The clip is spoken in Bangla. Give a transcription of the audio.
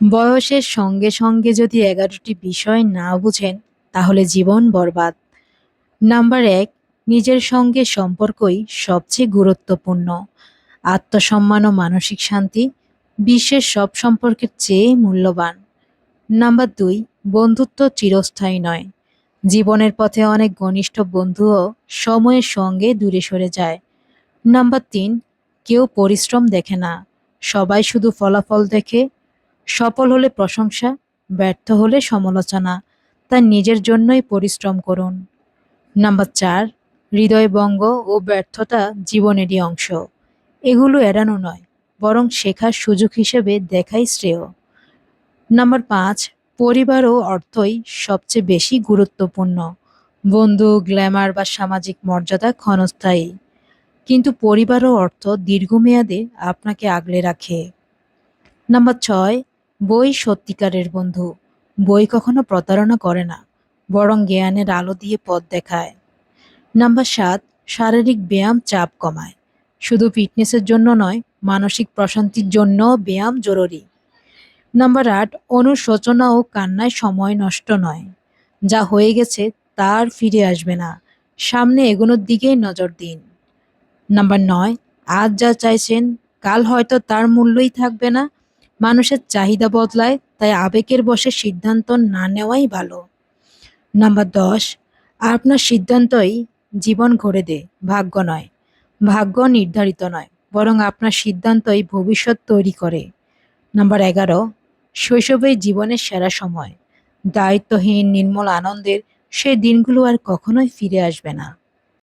বয়সের সঙ্গে সঙ্গে যদি এগারোটি বিষয় না বুঝেন, তাহলে জীবন বরবাদ। নাম্বার এক, নিজের সঙ্গে সম্পর্কই সবচেয়ে গুরুত্বপূর্ণ। আত্মসম্মান ও মানসিক শান্তি বিশ্বের সব সম্পর্কের চেয়ে মূল্যবান। নাম্বার দুই, বন্ধুত্ব চিরস্থায়ী নয়। জীবনের পথে অনেক ঘনিষ্ঠ বন্ধুও সময়ের সঙ্গে দূরে সরে যায়। নাম্বার তিন, কেউ পরিশ্রম দেখে না। সবাই শুধু ফলাফল দেখে সফল হলে প্রশংসা, ব্যর্থ হলে সমালোচনা। তাই নিজের জন্যই পরিশ্রম করুন। নাম্বার চার হৃদয়ভঙ্গ ও ব্যর্থতা জীবনেরই অংশ। এগুলো এড়ানো নয়, বরং শেখার সুযোগ হিসেবে দেখাই শ্রেয়। নাম্বার পাঁচ, পরিবার ও অর্থই সবচেয়ে বেশি গুরুত্বপূর্ণ। বন্ধু, গ্ল্যামার বা সামাজিক মর্যাদা ক্ষণস্থায়ী। কিন্তু পরিবার ও অর্থ দীর্ঘমেয়াদে আপনাকে আগলে রাখে। নাম্বার ছয় বই সত্যিকারের বন্ধু। বই কখনো প্রতারণা করে না, বরং জ্ঞানের আলো দিয়ে পথ দেখায়। নাম্বার সাত, শারীরিক ব্যায়াম চাপ কমায়। শুধু ফিটনেসের জন্য নয়, মানসিক প্রশান্তির জন্য ব্যায়াম জরুরি। নাম্বার আট, অনুশোচনা ও কান্নায় সময় নষ্ট নয়। যা হয়ে গেছে তার ফিরে আসবে না। সামনে এগোনোর দিকেই নজর দিন। নাম্বার নয়, আজ যা চাইছেন, কাল হয়তো তার মূল্যই থাকবে না মানুষের চাহিদা বদলায়, তাই আবেগের বসে সিদ্ধান্ত না নেওয়াই ভালো। নাম্বার দশ, আপনার সিদ্ধান্তই জীবন ঘরে দে ভাগ্য নয়। ভাগ্য নির্ধারিত নয়, বরং আপনার সিদ্ধান্তই ভবিষ্যৎ তৈরি করে। নাম্বার এগারো শৈশবেই জীবনের সেরা সময়। দায়িত্বহীন, নির্মল আনন্দের সেই দিনগুলো আর কখনোই ফিরে আসবে না।